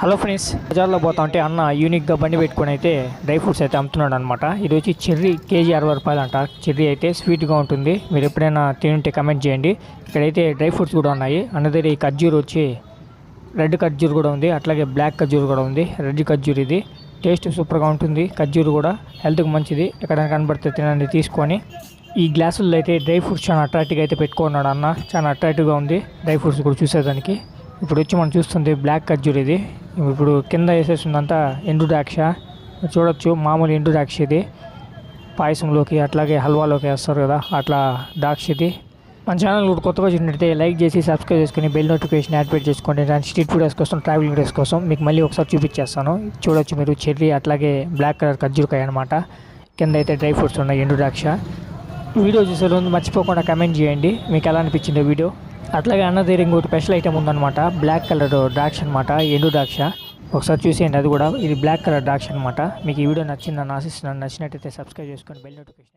Hello friends బజార్లో పోతా ఉంటే అన్న యూనిక్గా బండి పెట్టుకుని అయితే డ్రై ఫ్రూట్స్ అయితే అమ్ముతున్నాడు అనమాట ఇది వచ్చి చెర్రీ కేజీ అరవై రూపాయలు అంట. చెర్రీ అయితే స్వీట్గా ఉంటుంది. మీరు ఎప్పుడైనా తింటే కమెంట్ చేయండి. ఇక్కడైతే డ్రై ఫ్రూట్స్ కూడా ఉన్నాయి. అన్న దగ్గర ఈ ఖర్జూర్ వచ్చి రెడ్ ఖర్జూర్ కూడా ఉంది. అట్లాగే బ్లాక్ ఖర్జూర్ కూడా ఉంది. రెడ్ ఖర్జూర్ ఇది. టేస్ట్ సూపర్గా ఉంటుంది. ఖర్జూర్ కూడా హెల్త్కి మంచిది. ఎక్కడైనా కనబడితే తినండి తీసుకొని. ఈ గ్లాసుల్లో అయితే డ్రై ఫ్రూట్స్ చాలా అట్రాక్టివ్గా అయితే పెట్టుకున్నాడు అన్న. చాలా అట్రాక్టివ్గా ఉంది. డ్రై ఫ్రూట్స్ కూడా చూసేదానికి. ఇప్పుడు వచ్చి మనం చూస్తుంది బ్లాక్ ఖర్జూర్ ఇది. ఇప్పుడు కింద వేసేసిందంతా ఎండు ద్రాక్ష చూడొచ్చు మామూలు ఎండు ద్రాక్ష ఇది పాయసంలోకి అట్లాగే హల్వాలోకి వేస్తారు కదా అట్లా ద్రాక్ష ఇది మన ఛానల్ కూడా కొత్తగా చూసినట్టయితే లైక్ చేసి సబ్స్క్రైబ్ చేసుకుని బెల్ నోటిఫికేషన్ యాక్టివేట్ చేసుకోండి దాని స్ట్రీట్ వీడియోస్ కోసం ట్రావెలింగ్ వీడియోస్ కోసం మీకు మళ్ళీ ఒకసారి చూపించేస్తాను. చూడొచ్చు మీరు చెర్రీ అట్లాగే బ్లాక్ కలర్ ఖర్జూరకాయ అనమాట కింద అయితే డ్రై ఫ్రూట్స్ ఉన్నాయి ఎండు ద్రాక్ష వీడియో చూసే ముందు మర్చిపోకుండా కమెంట్ చేయండి. మీకు ఎలా అనిపించిందో వీడియో? అట్లాగే అన్న దగ్గర ఇంకోటి స్పెషల్ ఐటమ్ ఉందన్నమాట. బ్లాక్ కలర్ ద్రాక్ష అనమాట ఎండు ద్రాక్ష. ఒకసారి చూసేయండి అది కూడా. ఇది బ్లాక్ కలర్ ద్రాక్ష అనమాట మీకు ఈ వీడియో నచ్చిందని ఆశిస్తున్నాను. నచ్చినట్టయితే సబ్స్క్రైబ్ చేసుకొని బెల్ నోటిఫికేషన్